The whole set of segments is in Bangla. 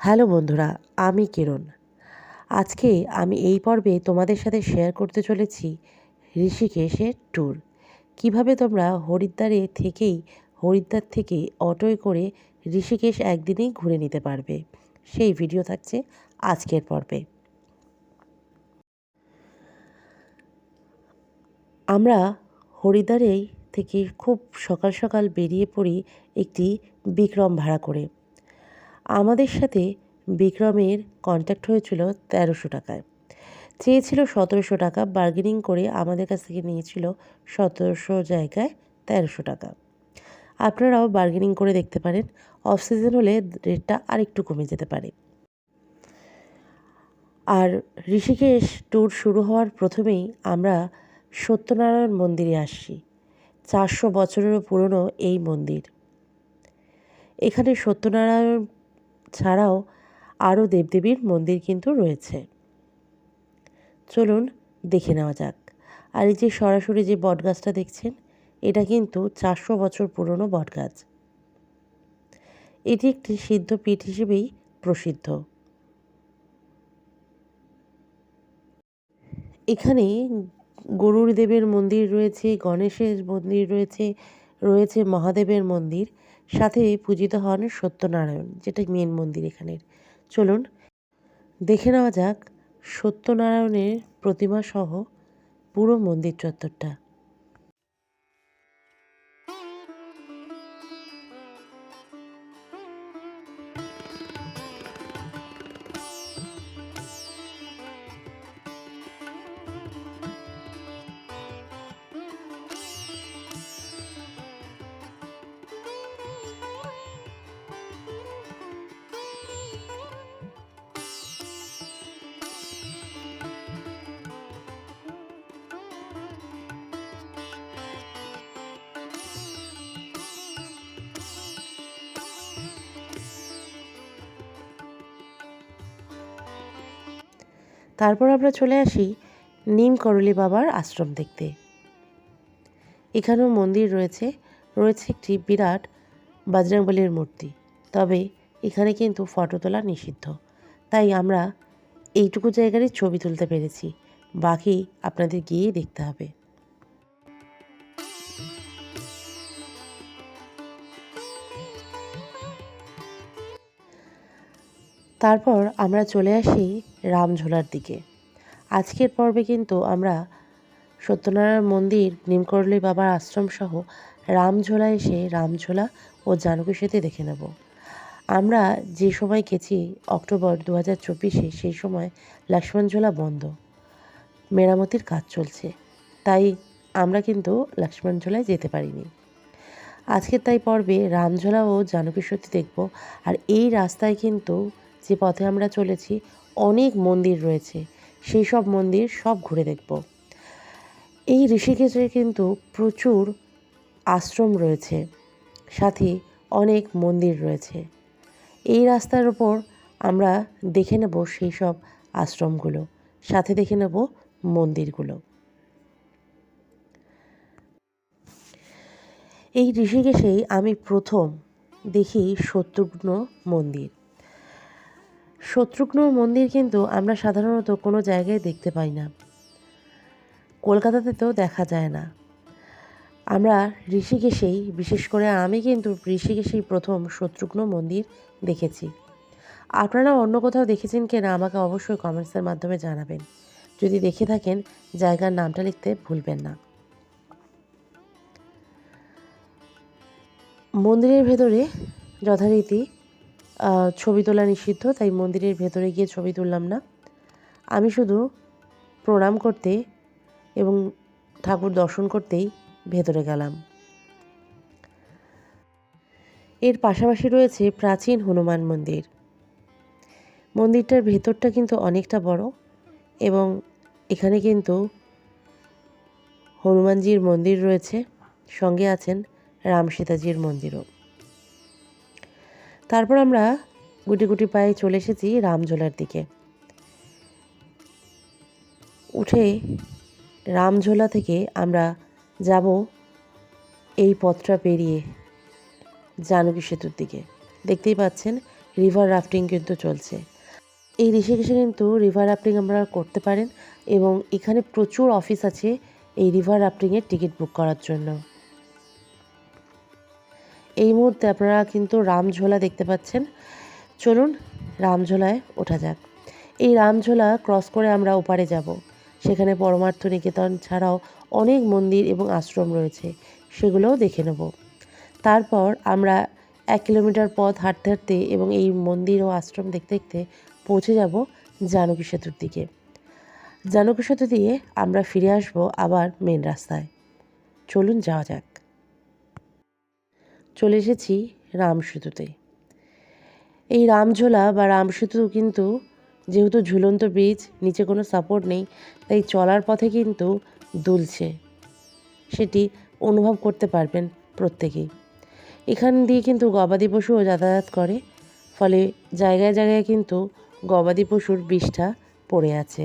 হ্যালো বন্ধুরা, আমি কিরণ। আজকে আমি এই পর্বে তোমাদের সাথে শেয়ার করতে চলেছি ঋষিকেশের ট্যুর কীভাবে তোমরা হরিদ্বারে থেকেই, হরিদ্বার থেকে অটোয় করে ঋষিকেশ একদিনেই ঘুরে নিতে পারবে, সেই ভিডিও থাকছে আজকের পর্বে। আমরা হরিদ্বারেই থেকে খুব সকাল সকাল বেরিয়ে পড়ি একটি বিক্রম ভাড়া করে। আমাদের সাথে বিক্রমের কন্ট্যাক্ট হয়েছিল তেরোশো টাকায়। চেয়েছিল সতেরোশো টাকা বার্গেনিং করে আমাদের কাছ থেকে নিয়েছিল সতেরোশো জায়গায় তেরোশো টাকা। আপনারাও বার্গেনিং করে দেখতে পারেন অফ সিজন হলে রেটটা আরেকটু কমে যেতে পারে। আর ঋষিকেশ ট্যুর শুরু হওয়ার প্রথমেই আমরা সত্যনারায়ণ মন্দিরে আসছি, চারশো বছরেরও পুরনো এই মন্দির। এখানে সত্যনারায়ণ ছাড়াও আরও দেবদেবীর মন্দির কিন্তু রয়েছে। চলুন দেখে নেওয়া যাক। আর এই যে সরাসরি যে বটগাছটা দেখছেন, এটা কিন্তু চারশো বছর পুরনো বটগাছ। এটি একটি সিদ্ধপীঠ হিসেবেই প্রসিদ্ধ। এখানে গরুর দেবের মন্দির রয়েছে, গণেশের মন্দির রয়েছে রয়েছে মহাদেবের মন্দির। সাথে পূজিত হন সত্যনারায়ণ, যেটা মেন মন্দির এখানের। চলুন, দেখে নেওয়া যাক সত্যনারায়ণের প্রতিমা সহ পুরো মন্দির চত্বরটা। তারপর আমরা চলে আসি নিম করলি বাবার আশ্রম দেখতে। এখানেও মন্দির রয়েছে রয়েছে একটি বিরাট বজরংবলির মূর্তি। তবে এখানে কিন্তু ফটো তোলা নিষিদ্ধ। তাই আমরা এইটুকু জায়গারই ছবি তুলতে পেরেছি। বাকি আপনাদের গিয়েই দেখতে হবে। তারপর আমরা চলে আসি রামঝোলার দিকে। আজকের পর্বে কিন্তু আমরা সত্যনারায়ণ মন্দির, নিমকরলি বাবার আশ্রম সহ রামঝোলা এসে রামঝোলা ও জানকী সেতু দেখে নেব। আমরা যে সময় গেছি অক্টোবর দু হাজার চব্বিশে, সেই সময় লক্ষ্মণঝোলা বন্ধ। মেরামতির কাজ চলছে। তাই আমরা কিন্তু লক্ষ্মণঝোলায় যেতে পারিনি। আজকের তাই পর্বে রামঝোলা ও জানকী সেতু দেখব। আর এই রাস্তায় কিন্তু যে পথে আমরা চলেছি, অনেক মন্দির রয়েছে। সেই সব মন্দির সব ঘুরে দেখব। এই ঋষিকেশে কিন্তু প্রচুর আশ্রম রয়েছে। সাথে অনেক মন্দির রয়েছে। এই রাস্তার ওপর আমরা দেখে নেব সেই সব আশ্রমগুলো। সাথে দেখে নেব মন্দিরগুলো। এই ঋষিকেশেই আমি প্রথম দেখি শত্রুঘ্ন মন্দির। শত্রুঘ্ন মন্দির কিন্তু আমরা সাধারণত কোনো জায়গায় দেখতে পাই না। কলকাতাতে তো দেখা যায় না। আমরা ঋষিকেশেই, বিশেষ করে আমি কিন্তু ঋষিকেশেই প্রথম শত্রুঘ্ন মন্দির দেখেছি। আপনারা অন্য কোথাও দেখেছেন কিনা আমাকে অবশ্যই কমেন্টসের মাধ্যমে জানাবেন। যদি দেখে থাকেন, জায়গার নামটা লিখতে ভুলবেন না। মন্দিরের ভেতরে যথারীতি ছবি তোলা নিষিদ্ধ, তাই মন্দিরের ভেতরে গিয়ে ছবি তুললাম না। আমি শুধু প্রণাম করতে এবং ঠাকুর দর্শন করতেই ভেতরে গেলাম। এর পাশাপাশি রয়েছে প্রাচীন হনুমান মন্দির। মন্দিরটার ভেতরটা কিন্তু অনেকটা বড় এবং এখানে কিন্তু হনুমানজির মন্দির রয়েছে, সঙ্গে আছেন রাম সীতাজির মন্দিরও। তারপর আমরা গুটি গুটি পায়ে চলে এসেছি রামঝোলার দিকে। উঠে রামঝোলা থেকে আমরা যাব এই পথটা পেরিয়ে জানকী সেতুর দিকে। দেখতেই পাচ্ছেন রিভার রাফটিং কিন্তু চলছে। এই ঋষিকেশে কিন্তু রিভার রাফটিং আমরা করতে পারেন এবং এখানে প্রচুর অফিস আছে এই রিভার রাফটিংয়ের টিকিট বুক করার জন্য। এই মুহূর্তে আপনারা কিন্তু রামঝোলা দেখতে পাচ্ছেন। চলুন রামঝোলায় ওঠা যাক। এই রামঝোলা ক্রস করে আমরা ওপারে যাব। সেখানে পরমার্থ নিকেতন ছাড়াও অনেক মন্দির এবং আশ্রম রয়েছে। সেগুলোও দেখে নেব। তারপর আমরা এক কিলোমিটার পথ হাঁটতে হাঁটতে এবং এই মন্দির ও আশ্রম দেখতে দেখতে পৌঁছে যাব জানকী সেতুর দিকে। জানকী সেতু দিয়ে আমরা ফিরে আসব আবার মেন রাস্তায়। চলুন যাওয়া যাক। চলে এসেছি রাম সেতুতে এই রামঝোলা বা রাম সেতু কিন্তু যেহেতু ঝুলন্ত ব্রিজ নিচে কোনো সাপোর্ট নেই, তাই চলার পথে কিন্তু দুলছে। সেটি অনুভব করতে পারবেন প্রত্যেকেই। এখান দিয়ে কিন্তু গবাদি পশুও যাতায়াত করে, ফলে জায়গায় জায়গায় কিন্তু গবাদি পশুর বিষ্ঠা পড়ে আছে।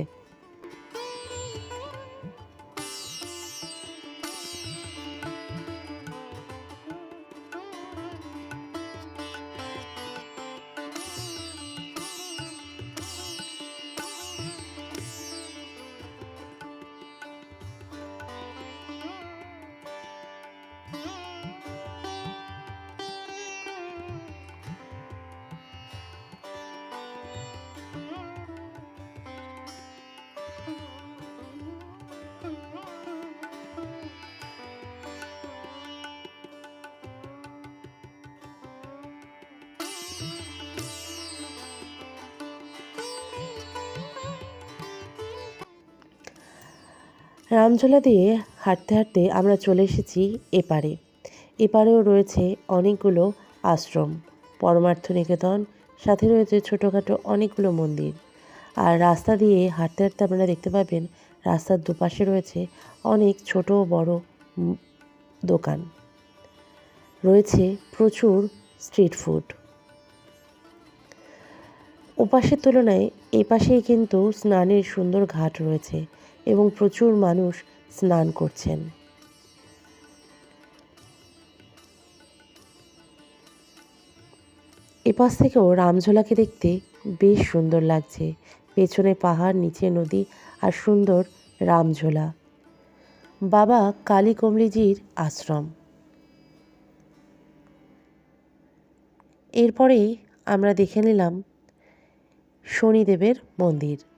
রামঝোলা দিয়ে হাঁটতে হাঁটতে আমরা চলে এসেছি এপারে। এপারেও রয়েছে অনেকগুলো আশ্রম, পরমার্থ নিকেতন, সাথে রয়েছে ছোটোখাটো অনেকগুলো মন্দির। আর রাস্তা দিয়ে হাঁটতে হাঁটতে আপনারা দেখতে পাবেন, রাস্তার দুপাশে রয়েছে অনেক ছোট বড় দোকান। রয়েছে প্রচুর স্ট্রিট ফুড। ওপাশের তুলনায় এপাশেই কিন্তু স্নানের সুন্দর ঘাট রয়েছে। এবং প্রচুর মানুষ স্নান করছেন। এপাশ থেকেও রামঝোলাকে দেখতে বেশ সুন্দর লাগছে। পেছনে পাহাড়, নিচে নদী আর সুন্দর রামঝোলা। বাবা কালী কমলিজির আশ্রম। এরপরেই আমরা দেখে নিলাম শনিদেবের মন্দির।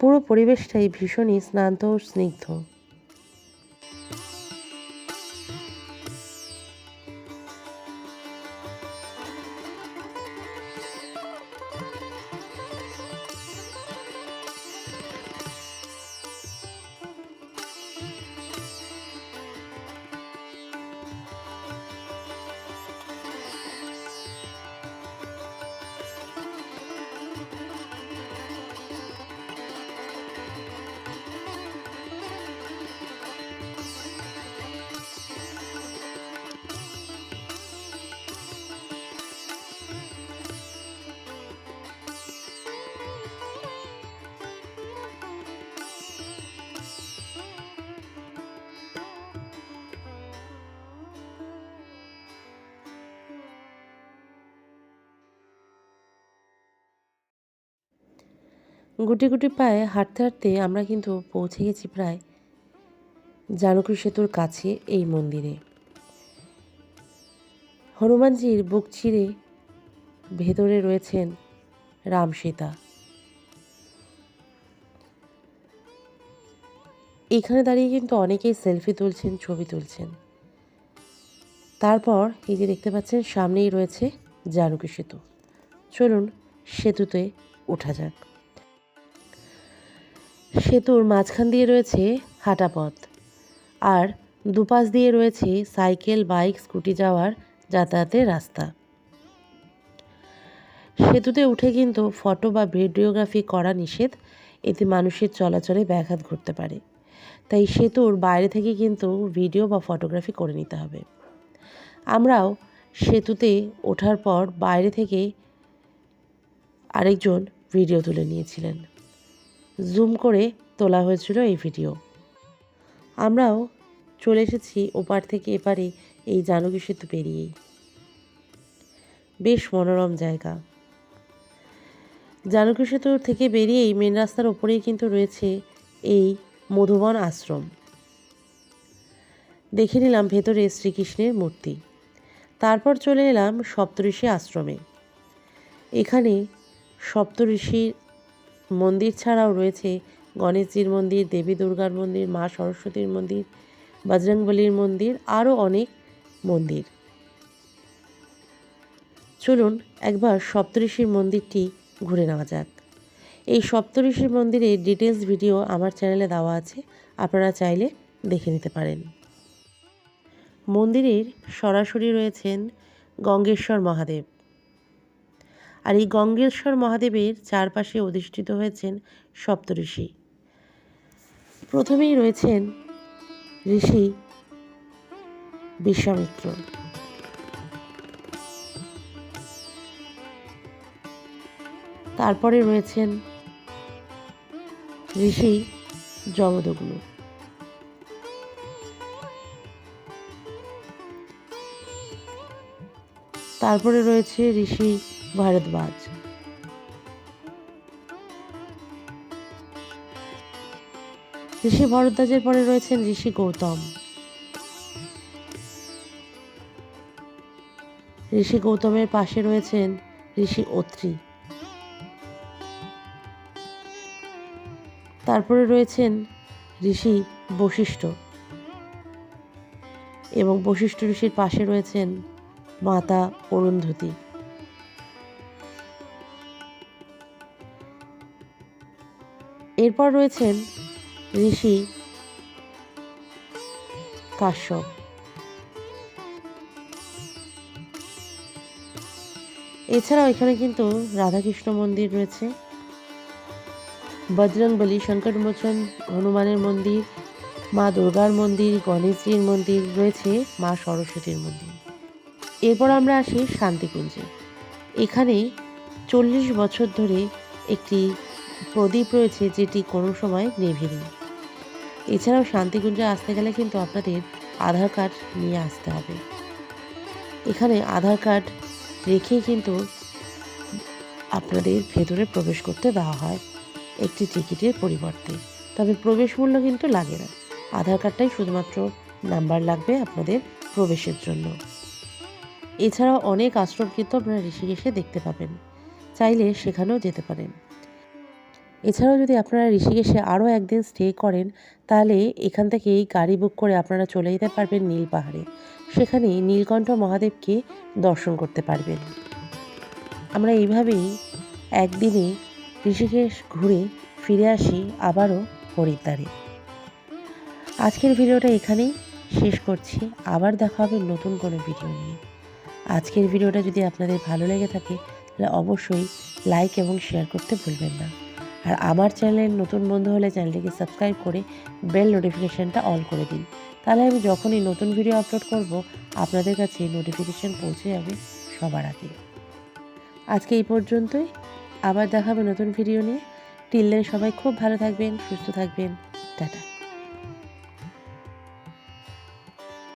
পুরো পরিবেশটাই ভীষণই স্নান্ত ও স্নিগ্ধ। গুটি গুটি পায়ে হাঁটতে হাঁটতে আমরা কিন্তু পৌঁছে গেছি প্রায় জানকী সেতুর কাছে এই মন্দিরে। হনুমানজির বুক চিরে ভেতরে রয়েছেন রাম সীতা। এখানে দাঁড়িয়ে কিন্তু অনেকেই সেলফি তুলছেন, ছবি তুলছেন। তারপর এই যে দেখতে পাচ্ছেন, সামনেই রয়েছে জানকী সেতু। চলুন সেতুতে ওঠা যাক। সেতুর মাঝখান দিয়ে রয়েছে হাঁটাপথ আর দুপাশ দিয়ে রয়েছে সাইকেল, বাইক, স্কুটি যাওয়ার যাতায়াতের রাস্তা। সেতুতে উঠে কিন্তু ফটো বা ভিডিওগ্রাফি করা নিষেধ, এতে মানুষের চলাচলে ব্যাঘাত ঘটতে পারে। তাই সেতুর বাইরে থেকে কিন্তু ভিডিও বা ফটোগ্রাফি করে নিতে হবে। আমরাও সেতুতে ওঠার পর বাইরে থেকে আরেকজন ভিডিও তুলে নিয়েছিলেন। জুম করে তোলা হয়েছিল এই ভিডিও। আমরাও চলে এসেছি ওপার থেকে এপারে এই জানকী সেতু পেরিয়েই বেশ মনোরম জায়গা। জানকী সেতু থেকে বেরিয়েই মেন রাস্তার ওপরেই কিন্তু রয়েছে এই মধুবন আশ্রম। দেখে নিলাম ভেতরে শ্রীকৃষ্ণের মূর্তি। তারপর চলে এলাম সপ্তঋষি আশ্রমে। এখানে সপ্তঋষির মন্দির ছাড়াও রয়েছে গণেশজির মন্দির, দেবী দুর্গার মন্দির, মা সরস্বতীর মন্দির, বজরংবলীর মন্দির, আরও অনেক মন্দির। চলুন একবার সপ্তঋষির মন্দিরটি ঘুরে নেওয়া যাক। এই সপ্তঋষির মন্দিরের ডিটেলস ভিডিও আমার চ্যানেলে দেওয়া আছে, আপনারা চাইলে দেখে নিতে পারেন। মন্দিরের সরাসরি রয়েছেন গঙ্গেশ্বর মহাদেব। আর এই গঙ্গেশ্বর মহাদেবের চারপাশে অধিষ্ঠিত হয়েছেন সপ্তঋষি। প্রথমেই রয়েছেন ঋষি বিশ্বামিত্র। তারপরে রয়েছেন ঋষি জমদগ্নু তারপরে রয়েছে ঋষি ভারদ্বাজ। ঋষি ভরদ্বাজের পরে রয়েছেন ঋষি গৌতম। ঋষি গৌতমের পাশে রয়েছেন ঋষি অত্রি। তারপরে রয়েছেন ঋষি বশিষ্ঠ। এবং বশিষ্ঠ ঋষির পাশে রয়েছেন মাতা অরুন্ধতী। এরপর রয়েছেন ঋষি, কাশ্যপ। এছাড়াও এখানে কিন্তু রাধাকৃষ্ণ মন্দির রয়েছে বজরংবলী শঙ্করমোচন হনুমানের মন্দির, মা দুর্গার মন্দির, গণেশজির মন্দির রয়েছে, মা সরস্বতীর মন্দির। এরপর আমরা আসি শান্তিকুঞ্জে। এখানে চল্লিশ বছর ধরে একটি প্রদীপ রয়েছে যেটি কোনো সময় নেভেনি। এছাড়াও শান্তিকুঞ্জে আসতে গেলে কিন্তু আপনাদের আধার কার্ড নিয়ে আসতে হবে। এখানে আধার কার্ড রেখেই কিন্তু আপনাদের ভেতরে প্রবেশ করতে দেওয়া হয় একটি টিকিটের পরিবর্তে। তবে প্রবেশ মূল্য কিন্তু লাগে না। আধার কার্ডটাই শুধুমাত্র নাম্বার লাগবে আপনাদের প্রবেশের জন্য। এছাড়াও অনেক আশ্রম কিন্তু আপনারা ঋষিকেশে দেখতে পাবেন। চাইলে সেখানেও যেতে পারেন। এছাড়াও যদি আপনারা ঋষিকেশে আরও একদিন স্টে করেন, তাহলে এখান থেকেই গাড়ি বুক করে আপনারা চলে যেতে পারবেন নীল পাহাড়ে। সেখানে নীলকণ্ঠ মহাদেবকে দর্শন করতে পারবেন। আমরা এইভাবেই একদিনে ঋষিকেশ ঘুরে ফিরে আসি আবারও হরিদ্বারে। আজকের ভিডিওটা এখানেই শেষ করছি। আবার দেখা হবে নতুন কোনো ভিডিও নিয়ে। আজকের ভিডিওটা যদি আপনাদের ভালো লেগে থাকে, তাহলে অবশ্যই লাইক এবং শেয়ার করতে ভুলবেন না। আর আমার চ্যানেলের নতুন বন্ধু হলে চ্যানেলটিকে সাবস্ক্রাইব করে বেল নোটিফিকেশানটা অন করে দিন। তাহলে আমি যখনই নতুন ভিডিও আপলোড করব, আপনাদের কাছে নোটিফিকেশান পৌঁছে যাবে সবার আগে। আজকে এই পর্যন্তই। আবার দেখাবে নতুন ভিডিও নিয়ে। টিল সবাই খুব ভালো থাকবেন, সুস্থ থাকবেন। টাটা।